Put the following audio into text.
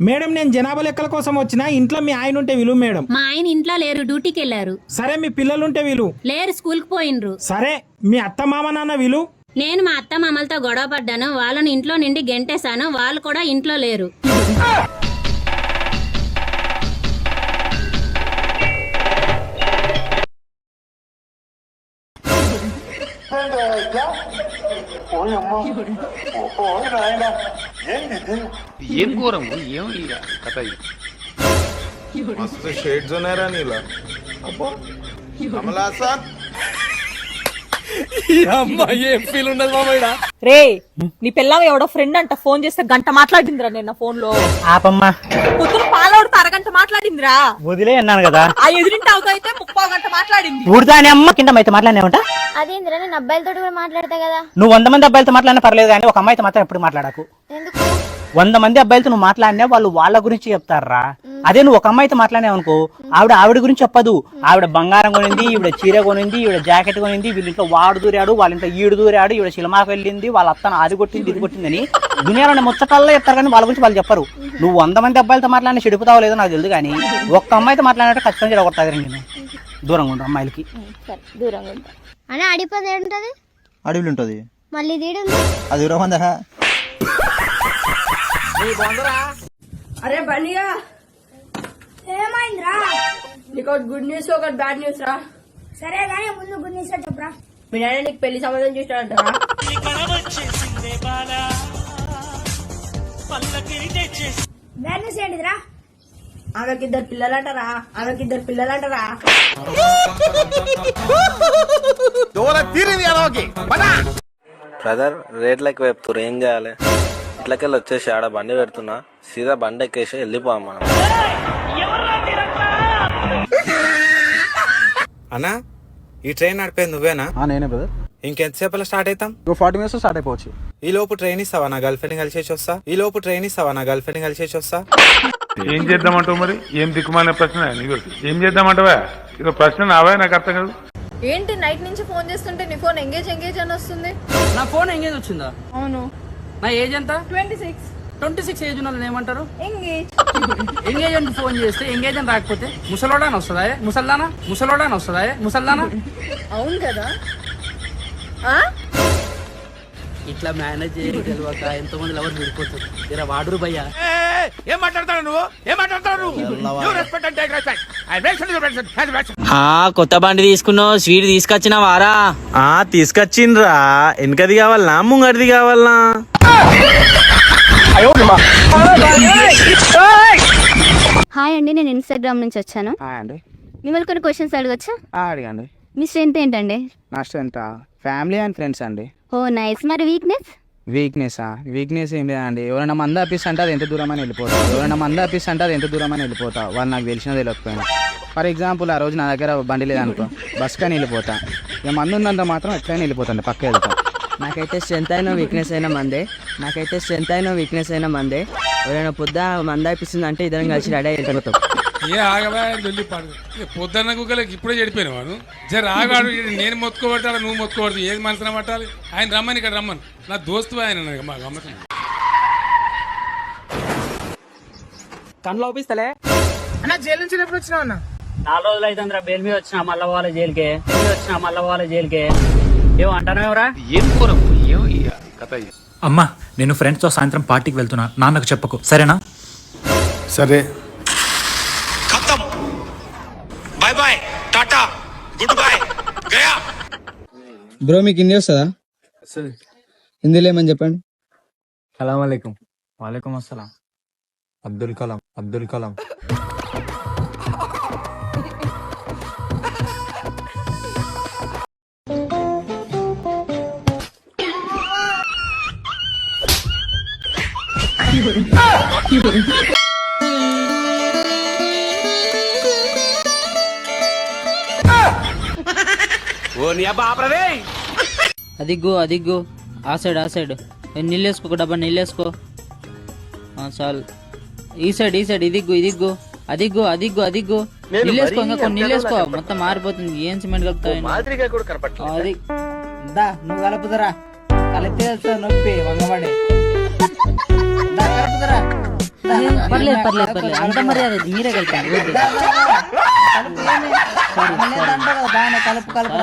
Madam నేను జనాభా లెక్కల కోసం వచ్చిన ఇంట్లో మీ ఆయన ఉంటే విలువ మేడం. మా ఆయన ఇంట్లో లేరు డ్యూటీకి వెళ్ళారు. సరే మీ పిల్లలుంటే విలువ లేరు స్కూల్కి పోయినరు సరే మీ అత్త మామ నాన్న విలు? నేను మా అత్త మామలతో గొడవ పడ్డాను వాళ్ళని ఇంట్లో నుండి గెంటేశాను వాళ్ళు కూడా ఇంట్లో లేరు. ఏం ఘోరం ఏం ఇక కథ మస్తు షేడ్స్ ఉన్నాయరా నీలా. అబ్బో. కమలా సార్. రే నీ పిల్లం ఎవడో ఫ్రెండ్ అంట ఫోన్ చేస్తే గంట మాట్లాడిందిరా నిన్న ఫోన్లో. ఆపమ్మా. పొద్దున పాలోడితో అరగంట మాట్లాడిందిరా. వదిలే అన్నాను కదా. ఆ ఎదురింటి అవుతో అయితే ముప్పై గంట మాట్లాడింది. ఊడిదా అని అమ్మ కింద అయితే మాట్లాడినావంట? అదేంద్రా నేను అబ్బాయిలతో కూడా మాట్లాడతా కదా. నువ్వు వంద మంది అబ్బాయిలతో మాట్లాడినా పర్లేదు కానీ ఒక అమ్మాయితో మాత్రం ఎప్పుడు మాట్లాడకు. ఎందుకు వంద మంది అబ్బాయిలతో నువ్వు మాట్లాడినా వాళ్ళు వాళ్ళ గురించి చెప్తారా? అదే నువ్వు ఒక అమ్మాయితో మాట్లాడినావు అనుకో ఆవిడ ఆవిడ గురించి చెప్పదు. ఆవిడ బంగారం కొనింది ఈవిడ చీర కొనింది ఈవిడ జాకెట్ కొనింది వీళ్ళ ఇంట్లో వాడు దూరాడు వాళ్ళ ఇంట్లో ఈడు దూరాడు ఈవిడ సినిమాకి వెళ్ళింది వాళ్ళ అత్తను అది కొట్టింది ఇది కొట్టిందని దునియాలో ముచ్చటల్లో చెప్తారు కానీ వాళ్ళ గురించి వాళ్ళు చెప్పరు. నువ్వు వంద మంది అబ్బాయిలతో మాట్లాడినా చెడిపోతావో లేదో నాకు తెలియదు కానీ ఒక్క అమ్మాయితో మాట్లాడినట్టు ఖచ్చితంగా చెడగొడతారు నేను. దూరంగా ఉండు అమ్మాయిలకి. సరే దూరంగా ఉంటా అని అడిపోతే ఏడుంటది అడవిలు ఉంటుంది. మళ్ళీ అది ఇరవందా అరే బన్నిగా ఏమైందిరా? నీకు ఒకటి గుడ్ న్యూస్ ఒకటి బ్యాడ్ న్యూస్ రా. సరే కానీ ముందు గుడ్ న్యూస్ చెప్పరా. మీ నాయన నీకు పెళ్ళి సంబంధం చూసాడంటారా బ్యాడ్ న్యూస్ ఏంటిదిరా? ఆమెకి ఇద్దరు పిల్లలంటారా? ఆమెకి ఇద్దరు పిల్లలంటారా బ్రదర్ రేట్లకు వేపుతారు ఏం చేయాలి? ఇట్లకెళ్ళి వచ్చేసి ఆడ బండి పెడుతున్నా. సీదా బండి ఎక్కేసి వెళ్ళిపోయాం మనం. అన్నా ఈ ట్రైన్ నడిపేది నువ్వేనా? నేనే బ్రదర్ ఇంకెంతసేపట్లో స్టార్ట్ అవుతాం ఇంకో ఫార్టీ మినిట్స్ స్టార్ట్ అయిపోవచ్చు. ఈ లోపు ట్రైన్ ఇస్తావా? నా గర్ల్ ఫ్రెండ్ కలిసేసి వస్తా. ఈ లోపు ట్రైన్ ఇస్తావా? నా గర్ల్ ఫ్రెండ్ కలిసేసి వస్తా. ఏం చేద్దామంటావు మరి? ఏం దిక్కుమాలిన ప్రశ్న? నీకు ఏం చేద్దామంటావా? ఇక ప్రశ్న నావా నాకు అర్థం కాదు. ఏంటి నైట్ నుంచి ఫోన్ చేస్తుంటే నీ ఫోన్ ఎంగేజ్ ఎంగేజ్ అని వస్తుంది? నా ఫోన్ ఎంగేజ్ వచ్చిందా? అవును. నా ఏజ్ ఎంత? Twenty six. Twenty six age ఉన్న ఏమంటారు? ఎంగేజ్ ఎంగేజ్ అని ఫోన్ చేస్తే ఎంగేజ్ అని రాకపోతే ముసలోడాని వస్తుందా ముసల్దానా? ముసలోడాని వస్తుందా ముసల్దానా? అవును కదా. ఇట్లా మేనేజ్ చేయడం తెలియక ఎంతో మంది లవర్స్ విడిపోతారు. ఇలా వాడురు భయ్యా. ఏం మాట్లాడతావు నువ్వు? ఏం మాట్లాడతావు నువ్వు? రెస్పెక్ట్ అంటే రెస్పెక్ట్ కొత్త బండి తీసుకున్నావు స్వీట్ తీసుకొచ్చిన వారా ఆ తీసుకొచ్చిండ్రా. వెనకది కావాలనా? ముంగడిది కావాలనా? హాయ్ అండి నేను ఇన్స్టాగ్రామ్ నుంచి వచ్చాను. అండి. మిమ్మల్ని కొన్ని క్వశ్చన్స్ అడగచ్చా? అడిగండి. మీ స్ట్రెంత్ ఏంటండి? నా స్ట్రెంత్ ఫ్యామిలీ అండ్ ఫ్రెండ్స్ అండి. ఓ నైస్ మరి వీక్నెస్ వీక్నెస్సా? వీక్నెస్ ఏం లేదండి. ఎవరైనా మంద అప్పిస్తే అంటే అది ఎంత దూరం అని వెళ్ళిపోతా ఎవరైనా మంద అప్పిస్తే అంటే అది ఎంత దూరం అని వెళ్ళిపోతా వాళ్ళు నాకు తెలిసినా తెలియకపోయినా. ఫర్ ఎగ్జాంపుల్ ఆ రోజు నా దగ్గర బండి లేదనుకో బస్ కానీ వెళ్ళిపోతా. ఇక మందు ఉన్నంత మాత్రం ఎట్లయినా వెళ్ళిపోతాను పక్క వెళ్తా. నాకైతే స్ట్రెంత్ అయినా వీక్నెస్ అయినా మందే. నాకైతే స్ట్రెంత్ అయినా వీక్నెస్ అయినా మందే. ఎవరైనా పొద్దు మంద అనిపిస్తుంది అంటే ఇద్దరం కలిసి రెడీ అయిపోతాం ఏ ఆగవా వెళ్ళి పాడు. పొద్దున్న కుక్కలకి ఇప్పుడే చెడిపోయిన వాడు? జర ఆగాడు నేను మొత్తుకోబట్టాలి నువ్వు మొత్తుకోబడదు ఏది మనసున పట్టాలి? ఆయన రమ్మని ఇక్కడ రమ్మని. నా దోస్తు ఆయన మా గమ్మతం ఒప్పిస్తలే అన్న జైలు నుంచి ఎప్పుడు వచ్చినావు అన్న? నాలుగు రోజులు అయితే బెయిల్ మీద వచ్చిన మల్ల వాళ్ళ జైలుకే. వచ్చిన మల్ల వాళ్ళ జైలుకే. ఏమో అంటానేవరా ఏం ఘోరము ఏం ఇక కథ అమ్మా నేను ఫ్రెండ్స్తో సాయంత్రం పార్టీకి వెళ్తున్నా. నాన్నకు చెప్పకు. సరేనా? సరే. గుడ్ బాయ్ గయా బ్రో మీకు హిందీ వస్తుందా? హిందీలో ఏమని చెప్పండి? సలాం అలైకుం వాలేకుం అస్సలాం అబ్దుల్ కలాం అబ్దుల్ కలాం అదిగో అదిగో. ఆ సైడ్ ఆ సైడ్. నీళ్ళు వేసుకో ఒక డబ్బా నీళ్ళు వేసుకో ఆ, చాలు. ఈ సైడ్ ఈ సైడ్ ఇదిగో ఇదిగో. అదిగో అదిగో అదిగో. నీళ్ళు వేసుకో ఇంకా కొన్ని నీళ్ళు వేసుకో మొత్తం మారిపోతుంది. ఏం సిమెంట్ కలుపుతావు అది. దా నువ్వు కలుపుదరా. కలిపితే నొప్పి వంగబడి. దా కలుపుదరా. పర్లేదు పర్లేదు పర్లేదు. అంత మర్యాద మీరే కలిపండి బాగానే కలుపు కలుపు